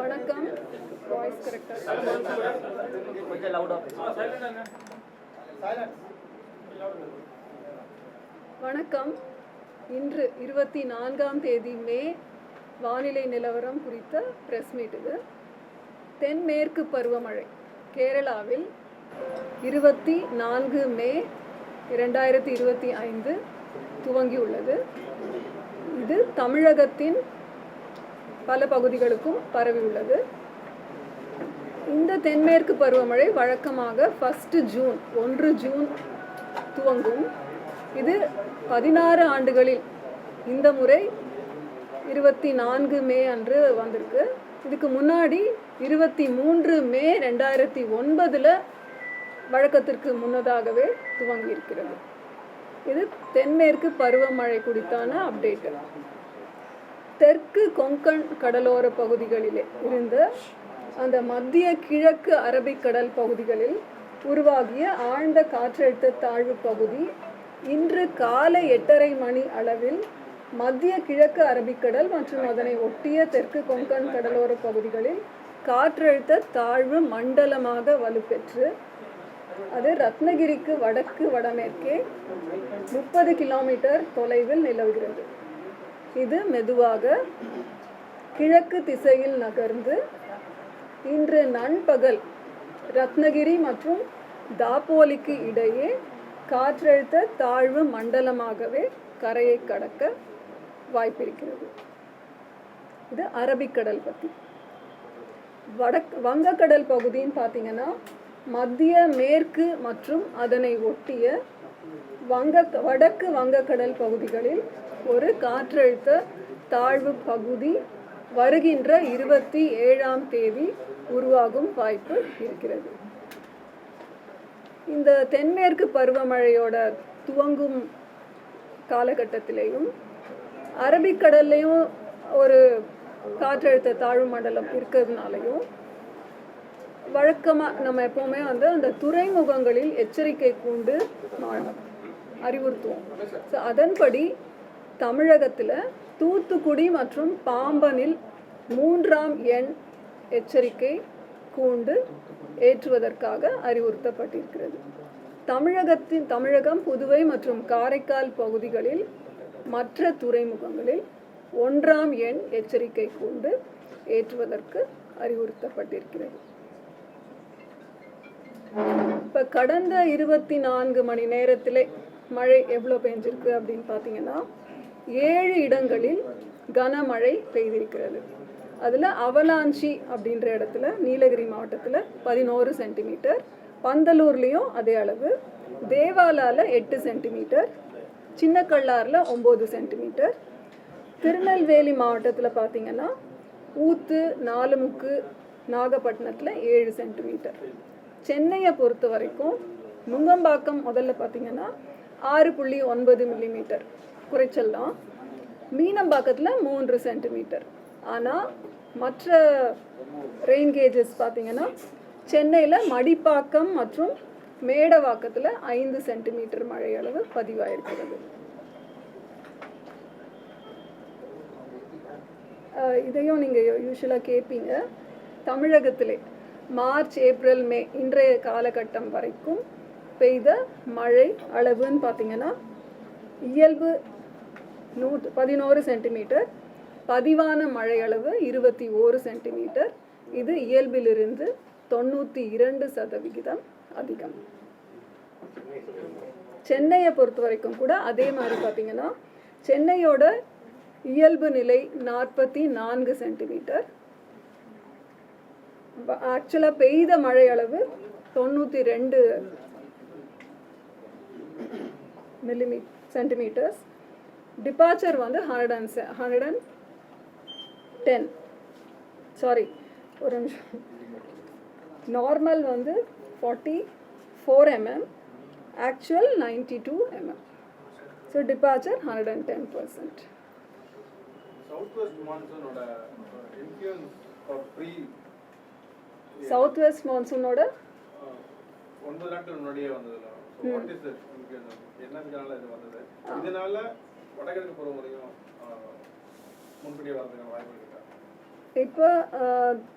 வணக்கம். வாய்ஸ் கரெக்டாக கொஞ்சம் லவுடாக வணக்கம். இன்று இருபத்தி நான்காம் தேதி மே வானிலை நிலவரம் குறித்த பிரஸ் மீட் இது. தென்மேற்கு பருவமழை. கேரளாவில் இருபத்தி நான்கு மே இரண்டாயிரத்தி இருபத்தி ஐந்து துவங்கியுள்ளது. இது தமிழகத்தின் பல பகுதிகளுக்கும் பரவியுள்ளது இந்த தென்மேற்கு பருவமழை வழக்கமாக ஃபஸ்ட்டு ஜூன் ஒன்று ஜூன் துவங்கும். இது பதினாறு ஆண்டுகளில் இந்த முறை இருபத்தி நான்கு மே அன்று வந்திருக்கு. இதுக்கு முன்னாடி இருபத்தி மூன்று மே ரெண்டாயிரத்தி ஒன்பதில் வழக்கத்திற்கு முன்னதாகவே துவங்கி இருக்கிறது இது தென்மேற்கு பருவமழை குறித்தான அப்டேட்டு தெற்கு கொங்கன் கடலோர பகுதிகளிலே இருந்த அந்த மத்திய கிழக்கு அரபிக்கடல் பகுதிகளில் உருவாகிய ஆழ்ந்த காற்றழுத்த தாழ்வு பகுதி இன்று காலை எட்டரை மணி அளவில் மத்திய கிழக்கு அரபிக்கடல் மற்றும் அதனை ஒட்டிய தெற்கு கொங்கன் கடலோர பகுதிகளில் காற்றழுத்த தாழ்வு மண்டலமாக வலுப்பெற்று அது ரத்னகிரிக்கு வடக்கு வடமேற்கே முப்பது கிலோமீட்டர் தொலைவில் நிலவுகிறது. இது மெதுவாக கிழக்கு திசையில் நகர்ந்து இன்று நண்பகல் ரத்னகிரி மற்றும் தாப்போலிக்கு இடையே காற்றழுத்த தாழ்வு மண்டலமாகவே கரையை கடக்க வாய்ப்பிருக்கிறது. இது அரபிக்கடல் பற்றி வடக் வங்கக்கடல் பகுதின்னு பார்த்தீங்கன்னா மத்திய மேற்கு மற்றும் அதனை ஒட்டிய வங்க வடக்கு வங்கக்கடல் பகுதிகளில் ஒரு காற்றழுத்த தாழ்வு பகுதி வருகின்ற இருபத்தி ஏழாம் தேதி உருவாகும் வாய்ப்பு இருக்கிறது. இந்த தென்மேற்கு பருவமழையோட துவங்கும் காலகட்டத்திலேயும் அரபிக்கடல்லையும் ஒரு காற்றழுத்த தாழ்வு மண்டலம் இருக்கிறதுனாலையும் வழக்கமாக நம்ம எப்போவுமே வந்து அந்த துறைமுகங்களில் எச்சரிக்கை கூண்டு அறிவுறுத்துவோம். ஸோ அதன்படி தமிழகத்தில் தூத்துக்குடி மற்றும் பாம்பனில் மூன்றாம் எண் எச்சரிக்கை கூண்டு ஏற்றுவதற்காக அறிவுறுத்தப்பட்டிருக்கிறது. தமிழகத்தின் தமிழகம் புதுவை மற்றும் காரைக்கால் பகுதிகளில் மற்ற துறைமுகங்களில் ஒன்றாம் எண் எச்சரிக்கை கூண்டு ஏற்றுவதற்கு அறிவுறுத்தப்பட்டிருக்கிறது. இப்போ கடந்த இருபத்தி நான்கு மணி நேரத்தில் மழை எவ்வளோ பெஞ்சிருக்கு அப்படின்னு பார்த்தீங்கன்னா ஏழு இடங்களில் கனமழை பெய்திருக்கிறது. அதில் அவலாஞ்சி அப்படின்ற இடத்துல நீலகிரி மாவட்டத்தில் பதினோரு சென்டிமீட்டர் பந்தலூர்லேயும் அதே அளவு தேவாலாவில் எட்டு சென்டிமீட்டர் சின்னக்கல்லாரில் ஒம்பது சென்டிமீட்டர் திருநெல்வேலி மாவட்டத்தில் பார்த்தீங்கன்னா ஊத்து நாலுமுக்கு நாகப்பட்டினத்தில் ஏழு சென்டிமீட்டர். சென்னையை பொறுத்த வரைக்கும் நுங்கம்பாக்கம் முதல்ல பார்த்தீங்கன்னா ஆறு புள்ளி ஒன்பது மில்லிமீட்டர் குறைச்சல் மீனம்பாக்கத்தில் மூன்று சென்டிமீட்டர் ஆனால் மற்ற ரெயின் கேஜஸ் பார்த்தீங்கன்னா சென்னையில் மடிப்பாக்கம் மற்றும் மேடவாக்கத்தில் ஐந்து சென்டிமீட்டர் மழை அளவு பதிவாயிருக்கிறது இதையும் நீங்கள் யூஸ்வலாக கேட்பீங்க தமிழகத்திலே மார்ச் ஏப்ரல் மே இன்றைய காலகட்டம் வரைக்கும் பெய்த மழை அளவுன்னு பார்த்தீங்கன்னா இயல்பு நூற்று பதினோரு சென்டிமீட்டர் பதிவான மழை அளவு இருபத்தி ஓரு சென்டிமீட்டர். இது இயல்பிலிருந்து தொண்ணூற்றி இரண்டு சதவிகிதம் அதிகம். சென்னையை பொறுத்த வரைக்கும் கூட அதே மாதிரி பார்த்தீங்கன்னா சென்னையோட இயல்பு நிலை நாற்பத்தி நான்கு சென்டிமீட்டர். ஆக்சுவலாக பெய்த மழை அளவு தொண்ணூற்றி ரெண்டு மில்லிமீ சென்டிமீட்டர்ஸ் டிபார்ச்சர் வந்து ஹண்ட்ரட் அண்ட் செ ஹண்ட்ரட் அண்ட் டென் சாரி ஒரு நிமிஷம். நார்மல் வந்து forty four MM actual ninety two MM so departure hundred and ten percent south west மான்சூனோட influence pre south west மான்சூனோட ஒன்பது நாட்கள் முன்னாடியே வந்ததுல. என்னதுனால இது வந்தது? இதனால வடகிழக்கு பருவமழையும் முன்கூட்டியே வரதுக்கான வாய்ப்பு இருக்கா? இப்போ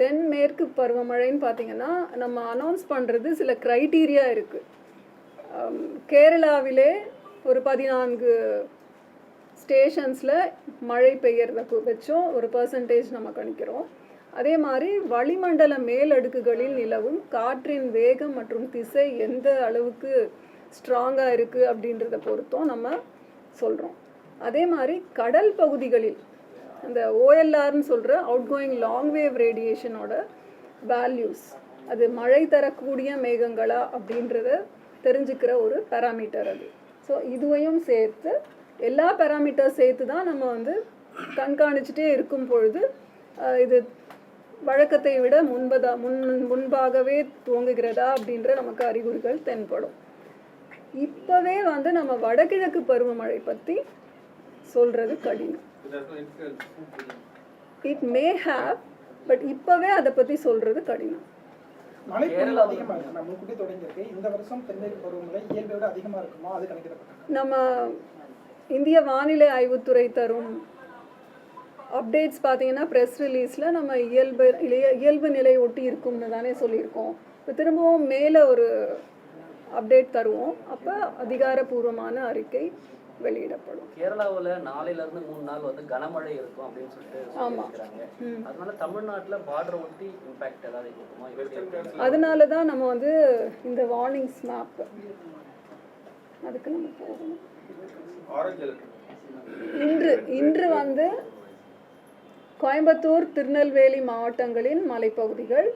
தென்மேற்கு பருவமழைன்னு பார்த்தீங்கன்னா நம்ம அனௌன்ஸ் பண்ணுறது சில க்ரைட்டீரியா இருக்குது கேரளாவிலே ஒரு பதினான்கு ஸ்டேஷன்ஸில் மழை பெய்யறத வச்சும் ஒரு பர்சன்டேஜ் நம்ம கணிக்கிறோம். அதே மாதிரி வளிமண்டல மேலடுக்குகளில் நிலவும் காற்றின் வேகம் மற்றும் திசை எந்த அளவுக்கு ஸ்ட்ராங்காக இருக்குது அப்படின்றத பொறுத்தும் நம்ம சொல்கிறோம் அதே மாதிரி கடல் பகுதிகளில் அந்த ஓஎல்ஆர்னு சொல்கிற அவுட் கோயிங் லாங் வேவ் ரேடியேஷனோட வேல்யூஸ் அது மழை தரக்கூடிய மேகங்களா அப்படின்றத தெரிஞ்சுக்கிற ஒரு பேராமீட்டர் அது. ஸோ இதுவையும் சேர்த்து எல்லா பேராமீட்டர் சேர்த்து தான் நம்ம வந்து கண்காணிச்சுட்டே இருக்கும் பொழுது இது வழக்கத்தை விட முன்பதா முன் முன்பாகவே துவங்குகிறதா அப்படின்ற நமக்கு அறிகுறிகள் தென்படும். இப்போவே வந்து நம்ம வடகிழக்கு பருவமழை பற்றி சொல்கிறது கடினம். இட் மே ஹேவ் பட் இப்போவே அதை பற்றி சொல்கிறது கடினம். நம்ம இந்திய வானிலை ஆய்வுத்துறை தரும் அப்டேட்ஸ் பார்த்தீங்கன்னா ப்ரெஸ் ரிலீஸில் நம்ம இயல்பு இயல்பு நிலை ஒட்டி இருக்கும்னு தானே சொல்லியிருக்கோம். இப்போ திரும்பவும் மேலே ஒரு அப்டேட் தருவோம். அப்போ அதிகாரப்பூர்வமான அறிக்கை வெளியிடப்படும். கேரளாவுல நாளையில இருந்து மூணு நாள் வந்து கனமழை இருக்கும் அப்படின்னு சொல்லிட்டு ஆமா. சொல்லியிருக்கிறாங்க. அதனால தமிழ்நாட்டுல பார்டர் ஒட்டி இம்பாக்ட் ஏதாவது இருக்குமா? அதனால தான் நம்ம வந்து இந்த வார்னிங்ஸ் மேப் அதுக்கு நம்ம போகணும். இன்று இன்று வந்து கோயம்புத்தூர் திருநெல்வேலி மாவட்டங்களின் மலைப்பகுதிகள்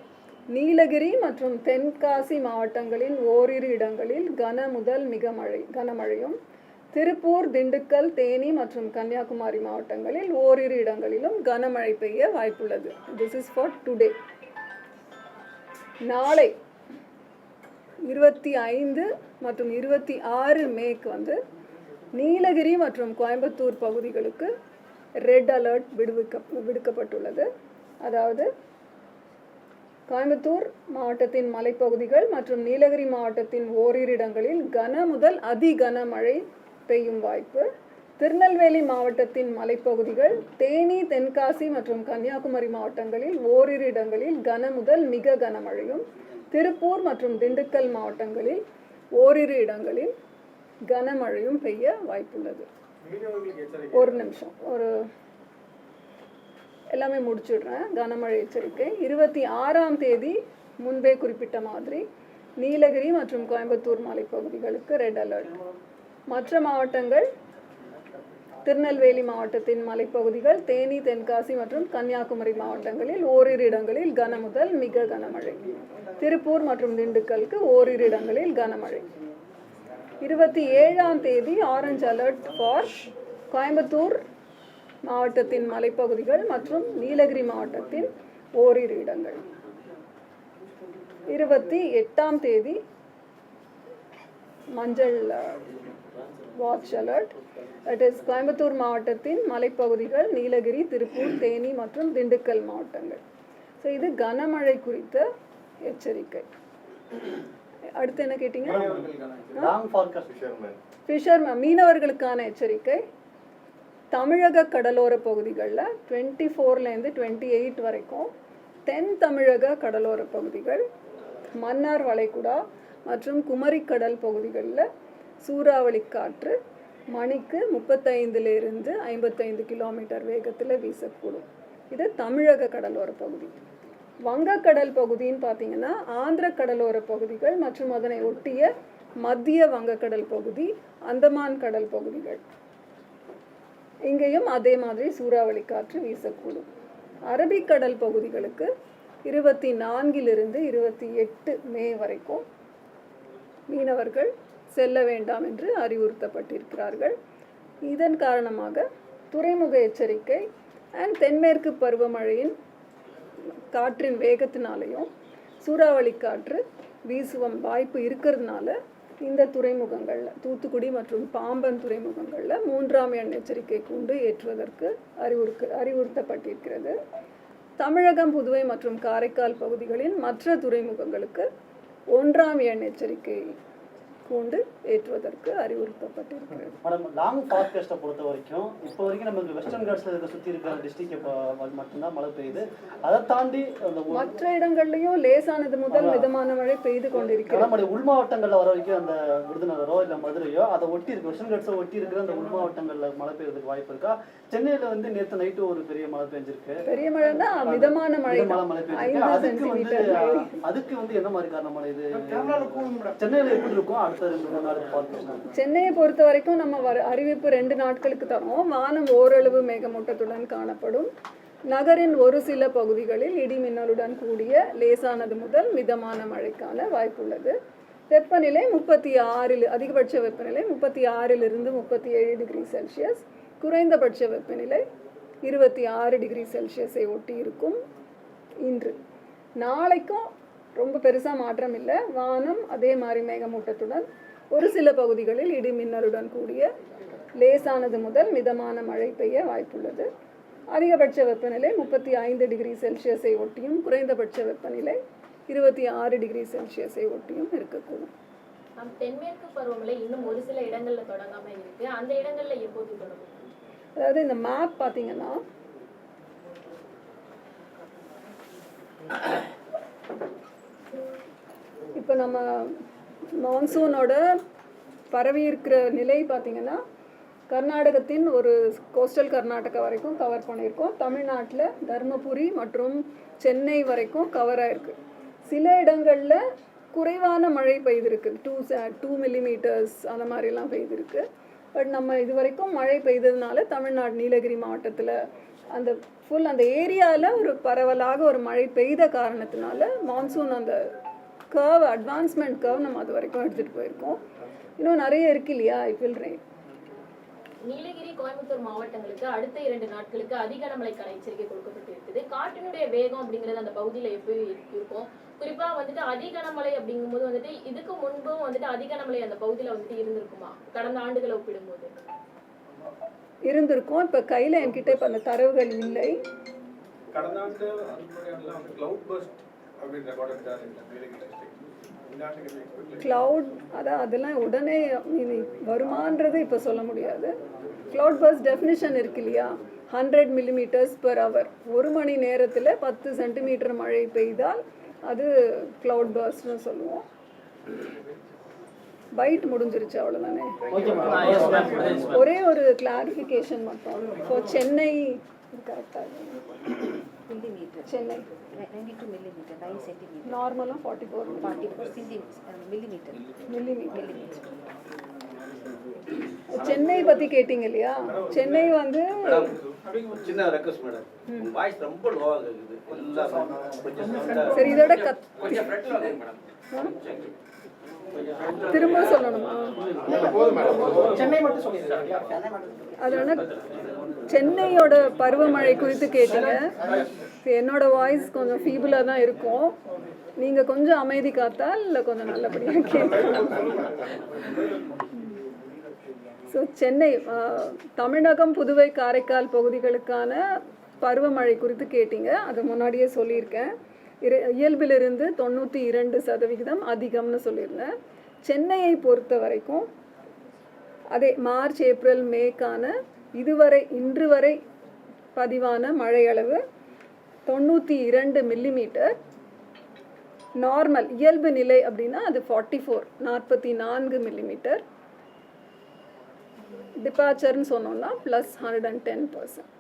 நீலகிரி மற்றும் தென்காசி மாவட்டங்களின் ஓரிரு இடங்களில் கன முதல் மிக மழை கனமழையும் திருப்பூர் திண்டுக்கல் தேனி மற்றும் கன்னியாகுமரி மாவட்டங்களில் ஓரிரு இடங்களிலும் கனமழை பெய்ய வாய்ப்புள்ளது. திஸ் இஸ் ஃபார் டுடே நாளை இருபத்தி ஐந்து மற்றும் இருபத்தி ஆறு மேக்கு வந்து நீலகிரி மற்றும் கோயம்புத்தூர் பகுதிகளுக்கு ரெட் அலர்ட் விடுவிக்க விடுக்கப்பட்டுள்ளது. அதாவது கோயம்புத்தூர் மாவட்டத்தின் மலைப்பகுதிகள் மற்றும் நீலகிரி மாவட்டத்தின் ஓரிரு இடங்களில் கன முதல் அதி கனமழை பெய்யும் வாய்ப்பு. திருநெல்வேலி மாவட்டத்தின் மலைப்பகுதிகள் தேனி தென்காசி மற்றும் கன்னியாகுமரி மாவட்டங்களில் ஓரிரு இடங்களில் கன முதல் மிக கனமழையும் திருப்பூர் மற்றும் திண்டுக்கல் மாவட்டங்களில் ஓரிரு இடங்களில் கனமழையும் பெய்ய வாய்ப்புள்ளது. ஒரு நிமிஷம் ஒரு எல்லாமே முடிச்சுடுறேன். கனமழை எச்சரிக்கை. இருபத்தி ஆறாம் தேதி முன்பே குறிப்பிட்ட மாதிரி நீலகிரி மற்றும் கோயம்புத்தூர் மலைப்பகுதிகளுக்கு ரெட் அலர்ட் மற்ற மாவட்டங்கள் திருநெல்வேலி மாவட்டத்தின் மலைப்பகுதிகள் தேனி தென்காசி மற்றும் கன்னியாகுமரி மாவட்டங்களில் ஓரிரு இடங்களில் கன முதல் மிக கனமழை. திருப்பூர் மற்றும் திண்டுக்கலுக்கு ஓரிரு இடங்களில் கனமழை. இருபத்தி ஏழாம் தேதி ஆரஞ்சு அலர்ட் ஃபார் கோயம்புத்தூர் மாவட்டத்தின் மலைப்பகுதிகள் மற்றும் நீலகிரி மாவட்டத்தின் ஓரிரு இடங்கள். இருபத்தி எட்டாம் தேதி மஞ்சள் watch alert at is Coimbatore மாவட்டத்தின் மலைப்பகுதிகள் நீலகிரி திருப்பூர் தேனி மற்றும் திண்டுக்கல் மாவட்டங்கள். ஸோ இது கனமழை குறித்த எச்சரிக்கை. அடுத்து என்ன கேட்டீங்க? ஃபிஷர் மீனவர்களுக்கான எச்சரிக்கை. தமிழக கடலோர பகுதிகளில் டுவெண்ட்டி ஃபோர்லேருந்து டுவெண்ட்டி எயிட் வரைக்கும் தென் தமிழக கடலோர பகுதிகள் மன்னார் வளைகுடா மற்றும் குமரிக்கடல் பகுதிகளில் சூறாவளி காற்று மணிக்கு முப்பத்தைந்துலேருந்து ஐம்பத்தைந்து கிலோமீட்டர் வேகத்தில் வீசக்கூடும். இது தமிழக கடலோர பகுதி. வங்கக்கடல் பகுதின்னு பார்த்தீங்கன்னா ஆந்திர கடலோர பகுதிகள் மற்றும் அதனை ஒட்டிய மத்திய வங்கக்கடல் பகுதி அந்தமான் கடல் பகுதிகள். இங்கேயும் அதே மாதிரி சூறாவளி காற்று வீசக்கூடும். அரபிக்கடல் பகுதிகளுக்கு இருபத்தி நான்கிலிருந்து இருபத்தி எட்டு மே வரைக்கும் மீனவர்கள் செல்ல வேண்டாம் என்று அறிவுறுத்தப்பட்டிருக்கிறார்கள். இதன் காரணமாக துறைமுக எச்சரிக்கை அண்ட் தென்மேற்கு பருவமழையின் காற்றின் வேகத்தினாலையும் சூறாவளி காற்று வீசுவம் வாய்ப்பு இருக்கிறதுனால இந்த துறைமுகங்களில் தூத்துக்குடி மற்றும் பாம்பன் துறைமுகங்களில் மூன்றாம் எண் எச்சரிக்கை கூண்டு ஏற்றுவதற்கு அறிவுறுக்க அறிவுறுத்தப்பட்டிருக்கிறது. தமிழகம் புதுவை மற்றும் காரைக்கால் பகுதிகளின் மற்ற துறைமுகங்களுக்கு ஒன்றாம் எண் எச்சரிக்கை கூண்டு ஏற்றுவதற்கு அறிவுறுத்தப்பட்டிருக்கிறது. லாங் ஃபார்காஸ்ட்டை பொறுத்த வரைக்கும் இப்போ வரைக்கும் நமக்கு வெஸ்டர்ன் காட்ஸில் இருக்க சுற்றி இருக்கிற டிஸ்ட்ரிக்ட் மட்டும்தான் மழை பெய்யுது. அதை தாண்டி மற்ற இடங்கள்லயும் லேசானது முதல் மிதமான மழை பெய்து கொண்டிருக்கிறது. கனமழை உள் மாவட்டங்களில் வர வரைக்கும் அந்த விருதுநகரோ இல்லை மதுரையோ அதை ஒட்டி இருக்கு. வெஸ்டர்ன் காட்ஸை ஒட்டி இருக்கிற அந்த உள் மாவட்டங்களில் மழை பெய்யறதுக்கு வாய்ப்பு இருக்கா? சென்னையில் வந்து நேற்று நைட்டு ஒரு பெரிய மழை பெஞ்சிருக்கு. பெரிய மழைன்னா மிதமான மழை. மழை பெய்ஞ்சிருக்கு ஐந்து அதுக்கு வந்து அதுக்கு வந்து என்ன மாதிரி காரணமான இது? சென்னையில் எப்படி இருக்கும்? சென்னையை பொறுத்த வரைக்கும் நம்ம வர அறிவிப்பு ரெண்டு நாட்களுக்கு தரோம் வானம் ஓரளவு மேகமூட்டத்துடன் காணப்படும். நகரின் ஒரு சில பகுதிகளில் இடி மின்னலுடன் கூடிய லேசானது முதல் மிதமான மழைக்கான வாய்ப்புள்ளது. வெப்பநிலை முப்பத்தி ஆறில் அதிகபட்ச வெப்பநிலை முப்பத்தி ஆறிலிருந்து முப்பத்தி ஏழு டிகிரி செல்சியஸ். குறைந்தபட்ச வெப்பநிலை இருபத்தி ஆறு டிகிரி செல்சியஸை ஒட்டி இருக்கும் இன்று. நாளைக்கும் ரொம்ப பெருசாக மாற்றம் இல்லை. வானம் அதே மாதிரி மேகமூட்டத்துடன் ஒரு சில பகுதிகளில் இடி மின்னலுடன் கூடிய லேசானது முதல் மிதமான மழை பெய்ய வாய்ப்புள்ளது. அதிகபட்ச வெப்பநிலை முப்பத்தி ஐந்து டிகிரி செல்சியஸை ஒட்டியும் குறைந்தபட்ச வெப்பநிலை இருபத்தி ஆறு டிகிரி செல்சியஸை ஒட்டியும் இருக்கக்கூடும். தென்மேற்கு பருவமழை இன்னும் ஒரு சில இடங்கள்ல தொடங்காம இருக்கு. அந்த இடங்கள்ல எப்போது தொடங்கும்? அதாவது இந்த மேப் பார்த்தீங்கன்னா இப்போ நம்ம மான்சூனோட பரவி இருக்கிற நிலை பார்த்திங்கன்னா கர்நாடகத்தின் ஒரு கோஸ்டல் கர்நாடகா வரைக்கும் கவர் பண்ணியிருக்கோம். தமிழ்நாட்டில் தருமபுரி மற்றும் சென்னை வரைக்கும் கவர் ஆயிருக்கு. சில இடங்களில் குறைவான மழை பெய்திருக்கு. டூ டூ மில்லிமீட்டர்ஸ் அந்த மாதிரிலாம் பெய்திருக்கு. பட் நம்ம இது வரைக்கும் மழை பெய்ததுனால தமிழ்நாடு நீலகிரி மாவட்டத்தில் அந்த ஃபுல் அந்த ஏரியாவில் ஒரு பரவலாக ஒரு மழை பெய்த காரணத்தினால மான்சூன் அந்த கர்வ் அட்வான்ஸ்மெண்ட் கர்வ் நம்ம அது வரைக்கும் எடுத்துகிட்டு போயிருக்கோம். இன்னும் நிறைய இருக்கு இல்லையா I will rain Nilgiri Coimbatore மாவட்டங்களுக்கு அடுத்த இரண்டு நாட்களுக்கு அதிக கனமழைக்கான எச்சரிக்கை கொடுக்கப்பட்டிருக்குது. காற்றினுடைய வேகம் அப்படிங்கிறது அந்த பகுதியில எப்படி இருக்கும்? குறிப்பா வந்துட்டு அதிக கனமழை அப்படிங்கும்போது வந்துட்டு இதுக்கு முன்பும் வந்துட்டு அதிக கனமழை அந்த பகுதியில வந்துட்டு இருந்திருக்குமா? கடந்த ஆண்டுகளை ஒப்பிடும்போது. இருந்திருக்கும். இப்போ கையில் என்கிட்ட இப்போ அந்த தரவுகள் இல்லை. கடந்த ஆண்டு கிளவுட் அதான் அதெல்லாம் உடனே இது வருமான்றது இப்போ சொல்ல முடியாது. க்ளவுட் பஸ் டெஃபினிஷன் இருக்கு இல்லையா? ஹண்ட்ரட் மில்லிமீட்டர்ஸ் பெர் ஹவர் ஒரு மணி நேரத்தில் பத்து சென்டிமீட்டர் மழை பெய்தால் அது க்ளவுட் பர்ஸ்ட்னு சொல்லுவோம். பைட் முடிஞ்சிருச்சு அவ்வளோதானே மேம் ஒரே ஒரு கிளாரிஃபிகேஷன் மட்டும். இப்போ சென்னை கரெக்டாக சென்னை 92 millimeter, 9 centimeter, நார்மலாக forty four 44 centimeter, uh, millimeter. Millimetre Chennai பற்றி கேட்டிங்க இல்லையா சென்னை வந்து சின்ன ரெக்வஸ்ட் மேடம் வாய்ஸ் ரொம்ப இருக்குது சரி இதோட கத் திரும்ப சொல்லணுமா? சென்னை மட்டும் சொல்லிடுறேன் அதனால சென்னையோட பருவமழை குறித்து கேட்டீங்க. என்னோட வாய்ஸ் கொஞ்சம் ஃபீபிளாக தான் இருக்கும். நீங்கள் கொஞ்சம் அமைதி காத்தால் இல்லை கொஞ்சம் நல்லபடியாக கேட்கலாம். ஸோ சென்னை தமிழகம் புதுவை காரைக்கால் பகுதிகளுக்கான பருவமழை குறித்து கேட்டீங்க. அது முன்னாடியே சொல்லியிருக்கேன். இயல்பிலிருந்து தொண்ணூற்றி இரண்டு சதவிகிதம் அதிகம்னு சொல்லியிருந்தேன். சென்னையை பொறுத்த வரைக்கும் அதே மார்ச் ஏப்ரல் மேக்கான இதுவரை இன்று வரை பதிவான மழை அளவு தொண்ணூற்றி இரண்டு மில்லிமீட்டர் நார்மல் இயல்பு நிலை அப்படின்னா அது ஃபார்ட்டி ஃபோர் நாற்பத்தி நான்கு மில்லிமீட்டர் டிபார்ச்சர்னு சொன்னோம்னா plus hundred and ten percent